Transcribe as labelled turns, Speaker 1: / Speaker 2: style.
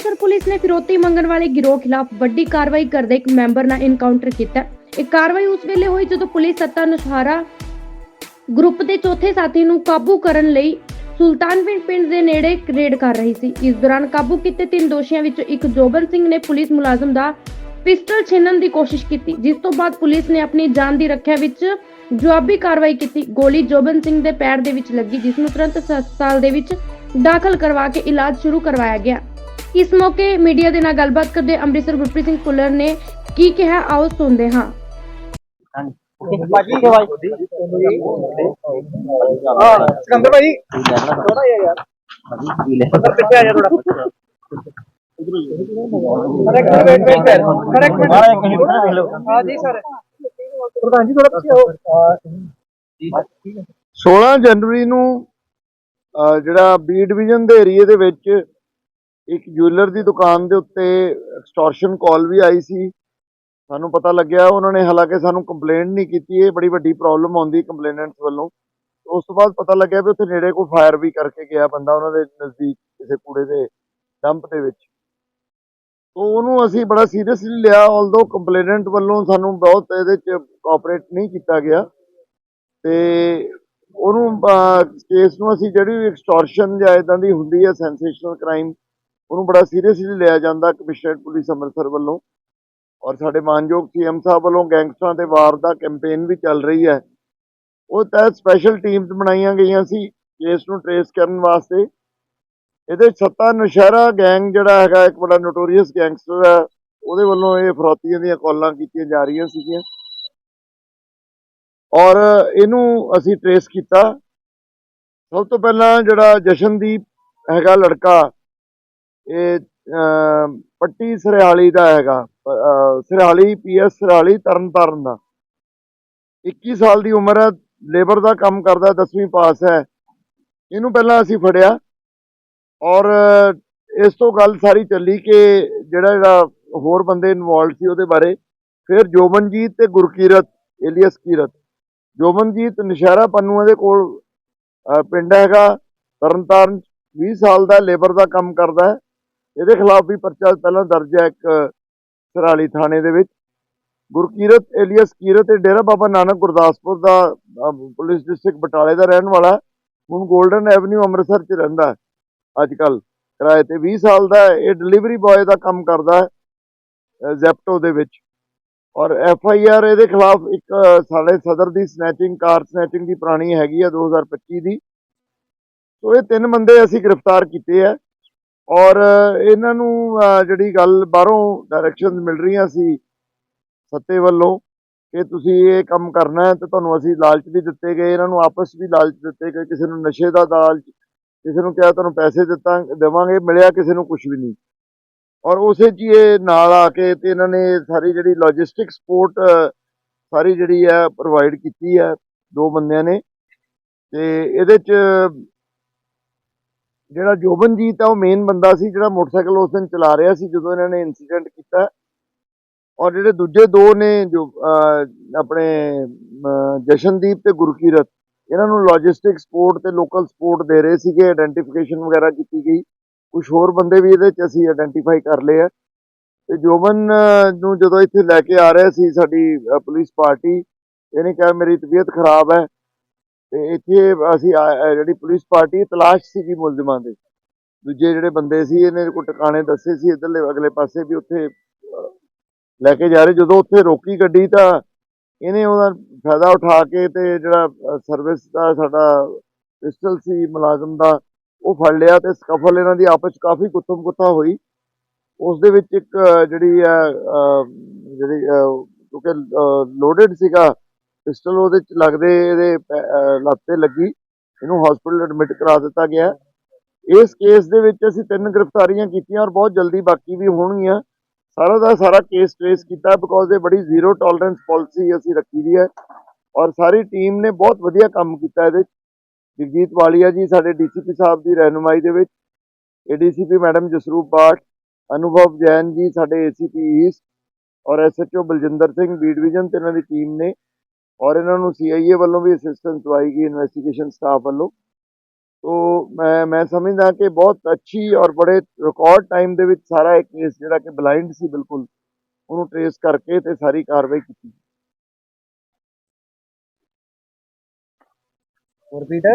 Speaker 1: Amritsar police ਨੇ ਫਿਰੋਤੀ ਮੰਗਣ ਵਾਲੇ ਗਿਰੋਹ ਖਿਲਾਫ ਵੱਡੀ ਕਾਰਵਾਈ ਕਰਦੇ ਇੱਕ ਮੈਂਬਰ ਨਾਲ ਇਨਕਾਊਂਟਰ ਕੀਤਾ। ਇਹ ਕਾਰਵਾਈ ਉਸ ਵੇਲੇ ਹੋਈ ਜਦੋਂ ਪੁਲਿਸ ਸੱਤਾ ਅਨੁਸਾਰਾ ਗਰੁੱਪ ਦੇ ਚੌਥੇ ਸਾਥੀ ਨੂੰ ਕਾਬੂ ਕਰਨ ਲਈ ਸੁਲਤਾਨਪੁਰ ਪਿੰਡ ਦੇ ਨੇੜੇ ਰੇਡ ਕਰ ਰਹੀ ਸੀ। ਇਸ ਦੌਰਾਨ ਕਾਬੂ ਕੀਤੇ ਤਿੰਨ ਦੋਸ਼ੀਆਂ ਵਿੱਚੋਂ ਇੱਕ ਜੋਬਨ ਸਿੰਘ ਨੇ ਪੁਲਿਸ ਮੁਲਾਜ਼ਮ ਦਾ ਪਿਸਟਲ ਛੀਨਣ ਦੀ ਕੋਸ਼ਿਸ਼ ਕੀਤੀ, ਜਿਸ ਤੋਂ ਬਾਅਦ ਪੁਲਿਸ ਨੇ ਆਪਣੀ ਜਾਨ ਦੀ ਰੱਖਿਆ ਵਿੱਚ ਜਵਾਬੀ ਕਾਰਵਾਈ ਕੀਤੀ। ਗੋਲੀ ਜੋਬਨ ਸਿੰਘ ਦੇ ਪੈਰ ਦੇ ਵਿੱਚ ਲੱਗੀ, ਜਿਸ ਨੂੰ ਤੁਰੰਤ ਹਸਪਤਾਲ ਦੇ ਵਿੱਚ ਦਾਖਲ ਕਰਵਾ ਕੇ ਇਲਾਜ ਸ਼ੁਰੂ ਕਰਵਾਇਆ ਗਿਆ। ਇਸ ਮੌਕੇ ਮੀਡੀਆ ਦੇ ਨਾਲ ਗੱਲਬਾਤ ਕਰਦੇ ਅੰਮ੍ਰਿਤਸਰ ਗੁਰਪ੍ਰੀਤ ਸਿੰਘ ਕੁੱਲਰ ਨੇ ਕੀ ਕਿਹਾ, ਆਓ ਸੁਣਦੇ ਹਾਂ।
Speaker 2: ਭਾਜੀ ਹਾਂ ਸਿਕੰਦਰ ਭਾਈ ਥੋੜਾ ਜਿਹਾ ਯਾਰ ਅੰਦਰ ਪਿੱਛੇ ਆ ਜਾ ਥੋੜਾ ਕਰੈਕਟ ਵੇਟ ਵੇਟ ਕਰੈਕਟ ਹਾਂ ਜੀ ਸਰ ਪ੍ਰਧਾਨ ਜੀ ਥੋੜਾ ਪਿੱਛੇ ਆਓ
Speaker 3: 16 ਜਨਵਰੀ ਨੂੰ ਜਿਹੜਾ ਬੀ ਡਿਵੀਜ਼ਨ ਦੇ ਏਰੀਏ ਦੇ ਵਿੱਚ ਇੱਕ ਜੁਐਲਰ ਦੀ ਦੁਕਾਨ ਦੇ ਉੱਤੇ ਐਕਸਟੋਰਸ਼ਨ ਕਾਲ ਵੀ ਆਈ ਸੀ। ਸਾਨੂੰ ਪਤਾ ਲੱਗਿਆ, ਉਹਨਾਂ ਨੇ ਹਾਲਾਂਕਿ ਸਾਨੂੰ ਕੰਪਲੇਂਟ ਨਹੀਂ ਕੀਤੀ, ਇਹ ਬੜੀ ਵੱਡੀ ਪ੍ਰੋਬਲਮ ਆਉਂਦੀ ਕੰਪਲੇਨੈਂਟਸ ਵੱਲੋਂ। ਉਸ ਤੋਂ ਬਾਅਦ ਪਤਾ ਲੱਗਿਆ ਵੀ ਉੱਥੇ ਨੇੜੇ ਕੋਈ ਫਾਇਰ ਵੀ ਕਰਕੇ ਗਿਆ ਬੰਦਾ, ਉਹਨਾਂ ਦੇ ਨਜ਼ਦੀਕ ਕਿਸੇ ਕੂੜੇ ਦੇ ਡੰਪ ਦੇ ਵਿੱਚ। ਤੋਂ ਉਹਨੂੰ ਅਸੀਂ ਬੜਾ ਸੀਰੀਅਸਲੀ ਲਿਆ ਆਲਦੋ ਕੰਪਲੇਨੈਂਟ ਵੱਲੋਂ ਸਾਨੂੰ ਬਹੁਤ ਇਹਦੇ ਚ ਕੋਆਪਰੇਟ ਨਹੀਂ ਕੀਤਾ ਗਿਆ। ਤੇ ਉਹਨੂੰ ਕੇਸ ਨੂੰ ਅਸੀਂ ਜਿਹੜੀ ਵੀ ਐਕਸਟੋਰਸ਼ਨ ਜਾਂ ਇਦਾਂ ਦੀ ਹੁੰਦੀ ਹੈ ਸੈਂਸੇਸ਼ਨਲ ਕ੍ਰਾਈਮ ਉਹਨੂੰ ਬੜਾ ਸੀਰੀਅਸਲੀ ਲਿਆ ਜਾਂਦਾ ਕਮਿਸ਼ਨਰੇਟ ਪੁਲਿਸ ਅੰਮ੍ਰਿਤਸਰ ਵੱਲੋਂ। ਔਰ ਸਾਡੇ ਮਾਨਯੋਗ ਸੀਐਮ ਸਾਹਿਬ ਵੱਲੋਂ ਗੈਂਗਸਟਰਾਂ ਦੇ ਵਾਰ ਦਾ ਕੈਂਪੇਨ ਵੀ ਚੱਲ ਰਹੀ ਹੈ। ਉਹ ਤਹਿਤ ਸਪੈਸ਼ਲ ਟੀਮਸ ਬਣਾਈਆਂ ਗਈਆਂ ਸੀ ਕੇਸ ਨੂੰ ਟਰੇਸ ਕਰਨ ਵਾਸਤੇ। ਇਹਦੇ 'ਚ ਸੱਤਾ ਨਸ਼ਹਿਰਾ ਗੈਂਗ ਜਿਹੜਾ ਹੈਗਾ, ਇੱਕ ਬੜਾ ਨੋਟੋਰੀਅਸ ਗੈਂਗਸਟਰ ਹੈ, ਉਹਦੇ ਵੱਲੋਂ ਇਹ ਫਰੋਤੀਆਂ ਦੀਆਂ ਕਾਲਾਂ ਕੀਤੀਆਂ ਜਾ ਰਹੀਆਂ ਸੀਗੀਆਂ। ਔਰ ਇਹਨੂੰ ਅਸੀਂ ਟਰੇਸ ਕੀਤਾ। ਸਭ ਤੋਂ ਪਹਿਲਾਂ ਜਿਹੜਾ ਜਸ਼ਨਦੀਪ ਹੈਗਾ ਲੜਕਾ ਇਹ ਪੱਟੀ ਸਰਿਆਲੀ ਦਾ ਹੈਗਾ। ਅਹ, ਸਰਿਆਲੀ ਪੀਐਸ ਸਰਿਆਲੀ ਤਰਨਤਾਰਨ ਦਾ। 21 ਸਾਲ ਦੀ ਉਮਰ ਹੈ ਲੇਬਰ ਦਾ ਕੰਮ ਕਰਦਾ 10ਵੀਂ ਪਾਸ ਹੈ। ਇਹਨੂੰ ਪਹਿਲਾਂ ਅਸੀਂ ਫੜਿਆ। ਔਰ ਇਸ ਤੋਂ ਗੱਲ ਸਾਰੀ ਚੱਲੀ ਕਿ ਜਿਹੜਾ ਜਿਹੜਾ ਹੋਰ ਬੰਦੇ ਇਨਵੋਲਡ ਸੀ ਉਹਦੇ ਬਾਰੇ ਫਿਰ ਜੋਬਨਜੀਤ ਤੇ ਗੁਰਕੀਰਤ ਏਲੀਅਸ ਕੀਰਤ। ਜੋਬਨਜੀਤ ਨਸ਼ਹਿਰਾ ਪੰਨੂਆਂ ਦੇ ਕੋਲ ਪਿੰਡ ਹੈਗਾ ਤਰਨਤਾਰਨ 20 ਸਾਲ ਦਾ ਲੇਬਰ ਦਾ ਕੰਮ ਕਰਦਾ ਹੈ। ਇਹਦੇ ਖਿਲਾਫ ਵੀ ਪਰਚਾ ਪਹਿਲਾਂ ਦਰਜ ਹੈ ਇੱਕ ਸਰਾਲੀ ਥਾਣੇ ਦੇ ਵਿੱਚ। ਗੁਰਕੀਰਤ, ਏਲੀਅਸ ਕੀਰਤ ਤੇ ਡੇਰਾ ਬਾਬਾ ਨਾਨਕ ਗੁਰਦਾਸਪੁਰ ਦਾ ਪੁਲਿਸ ਡਿਸਟ੍ਰਿਕਟ ਬਟਾਲੇ ਦਾ ਰਹਿਣ ਵਾਲਾ ਹੁਣ 골ਡਨ ਐਵਨਿਊ ਅੰਮ੍ਰਿਤਸਰ 'ਚ ਰਹਿੰਦਾ ਅੱਜ ਕੱਲ ਕਿਰਾਏ ਤੇ 20 ਸਾਲ ਦਾ ਇਹ ਡਿਲੀਵਰੀ ਬॉय ਦਾ ਕੰਮ ਕਰਦਾ ਹੈ ਜ਼ੈਪਟੋ ਦੇ ਵਿੱਚ। ਔਰ ਐਫ ਆਈ ਆਰ ਇਹਦੇ ਖਿਲਾਫ ਇੱਕ ਸਾਡੇ ਸਦਰ ਦੀ ਸਨੈਚਿੰਗ, ਕਾਰ ਸਨੈਚਿੰਗ ਦੀ ਪੁਰਾਣੀ ਹੈਗੀ ਆ 2025 ਦੀ। ਸੋ ਇਹ ਤਿੰਨ ਬੰਦੇ ਅਸੀਂ ਗ੍ਰਿਫਤਾਰ ਕੀਤੇ ਆ ਔਰ ਇਹਨਾਂ ਨੂੰ ਜਿਹੜੀ ਗੱਲ ਬਾਹਰੋਂ ਡਾਇਰੈਕਸ਼ਨਸ ਮਿਲ ਰਹੀਆਂ ਸੀ ਸੱਤੇ ਵੱਲੋਂ ਕਿ ਤੁਸੀਂ ਇਹ ਕੰਮ ਕਰਨਾ ਹੈ ਤੇ ਤੁਹਾਨੂੰ ਅਸੀਂ ਲਾਲਚ ਵੀ ਦਿੱਤੇ ਗਏ, ਇਹਨਾਂ ਨੂੰ ਆਪਸ ਵੀ ਲਾਲਚ ਦਿੱਤੇ ਗਏ, ਕਿਸੇ ਨੂੰ ਨਸ਼ੇ ਦਾ ਲਾਲਚ ਕਿਸੇ ਨੂੰ ਕਿਹਾ ਤੁਹਾਨੂੰ ਪੈਸੇ ਦਿੱਤਾ, ਦੇਵਾਂਗੇ, ਮਿਲਿਆ ਕਿਸੇ ਨੂੰ ਕੁਝ ਵੀ ਨਹੀਂ। ਔਰ ਉਸੇ 'ਚ ਹੀ ਇਹ ਨਾਲ ਆ ਕੇ ਤੇ ਇਹਨਾਂ ਨੇ ਸਾਰੀ ਜਿਹੜੀ ਲੌਜਿਸਟਿਕ ਸਪੋਰਟ ਸਾਰੀ ਜਿਹੜੀ ਹੈ ਪ੍ਰੋਵਾਈਡ ਕੀਤੀ ਹੈ ਦੋ ਬੰਦਿਆਂ ਨੇ। ਤੇ ਇਹਦੇ 'ਚ ਜਿਹੜਾ ਜੋਬਨਜੀਤ ਆ, ਉਹ ਮੇਨ ਬੰਦਾ ਸੀ, ਜਿਹੜਾ ਮੋਟਰਸਾਈਕਲ ਉਸ ਦਿਨ ਚਲਾ ਰਿਹਾ ਸੀ, ਜਦੋਂ ਇਹਨਾਂ ਨੇ ਇਨਸੀਡੈਂਟ ਕੀਤਾ। ਔਰ ਜਿਹੜੇ ਦੂਜੇ ਦੋ ਨੇ, ਜੋ ਆਪਣੇ ਜਸ਼ਨਦੀਪ ਤੇ ਗੁਰਕੀਰਤ, ਇਹਨਾਂ ਨੂੰ ਲੌਜਿਸਟਿਕ ਸਪੋਰਟ ਤੇ ਲੋਕਲ ਸਪੋਰਟ ਦੇ ਰਹੇ ਸੀਗੇ ਆਇਡੈਂਟੀਫਿਕੇਸ਼ਨ ਵਗੈਰਾ ਕੀਤੀ ਗਈ। ਕੁਝ ਹੋਰ ਬੰਦੇ ਵੀ ਇਹਦੇ ਚ ਅਸੀਂ ਆਇਡੈਂਟੀਫਾਈ ਕਰ ਲਏ ਆ। ਤੇ ਜੋਬਨ ਨੂੰ ਜਦੋਂ ਇੱਥੇ ਲੈ ਕੇ ਆ ਰਿਹਾ ਸੀ ਸਾਡੀ ਪੁਲਿਸ ਪਾਰਟੀ, ਇਹਨੇ ਕਿਹਾ, ਮੇਰੀ ਤਬੀਅਤ ਖਰਾਬ ਹੈ। ਤੇ ਇੱਥੇ ਅਸੀਂ ਆ- ਜਿਹੜੀ ਪੁਲਿਸ ਪਾਰਟੀ ਤਲਾਸ਼ ਸੀਗੀ ਮੁਲਜ਼ਮਾਂ ਦੇ। ਦੂਜੇ ਜਿਹੜੇ ਬੰਦੇ ਸੀ ਇਹਨੇ ਕੋਈ ਟਿਕਾਣੇ ਦੱਸੇ ਸੀ ਇਧਰਲੇ ਅਗਲੇ ਪਾਸੇ ਵੀ ਉੱਥੇ ਅਹ, ਲੈ ਕੇ ਜਾ ਰਹੇ। ਜਦੋਂ ਉੱਥੇ ਰੋਕੀ ਗੱਡੀ ਤਾਂ ਇਹਨੇ ਉਹਦਾ ਫਾਇਦਾ ਉਠਾ ਕੇ ਤੇ ਜਿਹੜਾ ਸਰਵਿਸ ਦਾ ਸਾਡਾ ਪਿਸਟਲ ਸੀ ਮੁਲਾਜ਼ਮ ਦਾ ਉਹ ਫੜ ਲਿਆ ਤੇ ਸਕਫਲ ਇਹਨਾਂ ਦੀ ਆਪਸ 'ਚ ਕਾਫੀ ਕੁੱਤਮ ਕੁੱਤਾ ਹੋਈ। ਉਸ ਦੇ ਵਿੱਚ ਇੱਕ ਅਹ, ਜਿਹੜੀ ਹੈ ਅਹ, ਜਿਹੜੀ ਅਹ, ਕਿਉਂਕਿ ਲੋਡਡ ਸੀਗਾ ਪਿਸਟਲ ਉਹਦੇ ਚ ਲੱਗਦੇ ਇਹਦੇ ਪੈ- ਅਹ, ਲੱਗੀ। ਇਹਨੂੰ ਹਸਪੀਟਲ ਐਡਮਿਟ ਕਰਾ ਦਿੱਤਾ ਗਿਆ। ਇਸ ਕੇਸ ਦੇ ਵਿੱਚ ਅਸੀਂ ਤਿੰਨ ਗ੍ਰਿਫਤਾਰੀਆਂ ਕੀਤੀਆਂ ਔਰ ਬਹੁਤ ਜਲਦੀ ਬਾਕੀ ਵੀ ਹੋਣਗੀਆਂ। ਸਾਰਾ ਦਾ ਸਾਰਾ ਕੇਸ ਟ੍ਰੇਸ ਕੀਤਾ ਬਿਕੋਜ਼ ਇਹ ਬੜੀ ਜ਼ੀਰੋ ਟੋਲਰੈਂਸ ਪਾਲਿਸੀ ਅਸੀਂ ਰੱਖੀ ਦੀ ਹੈ। ਔਰ ਸਾਰੀ ਟੀਮ ਨੇ ਬਹੁਤ ਵਧੀਆ ਕੰਮ ਕੀਤਾ ਇਹਦੇ 'ਚ। ਜਗਜੀਤ ਵਾਲੀਆ ਜੀ ਸਾਡੇ ਡੀਸੀਪੀ ਸਾਹਿਬ ਦੀ ਰਹਿਨੁਮਾਈ ਦੇ ਵਿੱਚ। ਏਡੀਸੀਪੀ ਮੈਡਮ ਜਸਰੂਪ ਬਾਟ ਅਨੁਭਵ ਜੈਨ ਜੀ ਸਾਡੇ ਏਸੀਪੀ ਈਸਟ ਔਰ SHO Baljinder Singh B division ਤੇ ਇਹਨਾਂ ਦੀ ਟੀਮ ਨੇ। ਔਰ ਇਹਨਾਂ ਨੂੰ ਸੀਆਈਏ ਵੱਲੋਂ ਵੀ ਅਸਿਸਟੈਂਸ ਦਵਾਈ ਗਈ ਇਨਵੈਸਟੀਗੇਸ਼ਨ ਸਟਾਫ ਵੱਲੋਂ। ਤੋ ਮੈਂ ਮੈਂ ਸਮਝਦਾ ਕਿ ਬਹੁਤ ਅੱਛੀ ਔਰ ਬੜੇ ਰਿਕਾਰਡ ਟਾਈਮ ਦੇ ਵਿੱਚ ਸਾਰਾ ਇਹ ਕੇਸ ਜਿਹੜਾ ਕਿ ਬਲਾਈਂਡ ਸੀ ਬਿਲਕੁਲ, ਉਹਨੂੰ ਟਰੇਸ ਕਰਕੇ ਤੇ ਸਾਰੀ ਕਾਰਵਾਈ ਕੀਤੀ।
Speaker 2: ਰਿਪੀਟ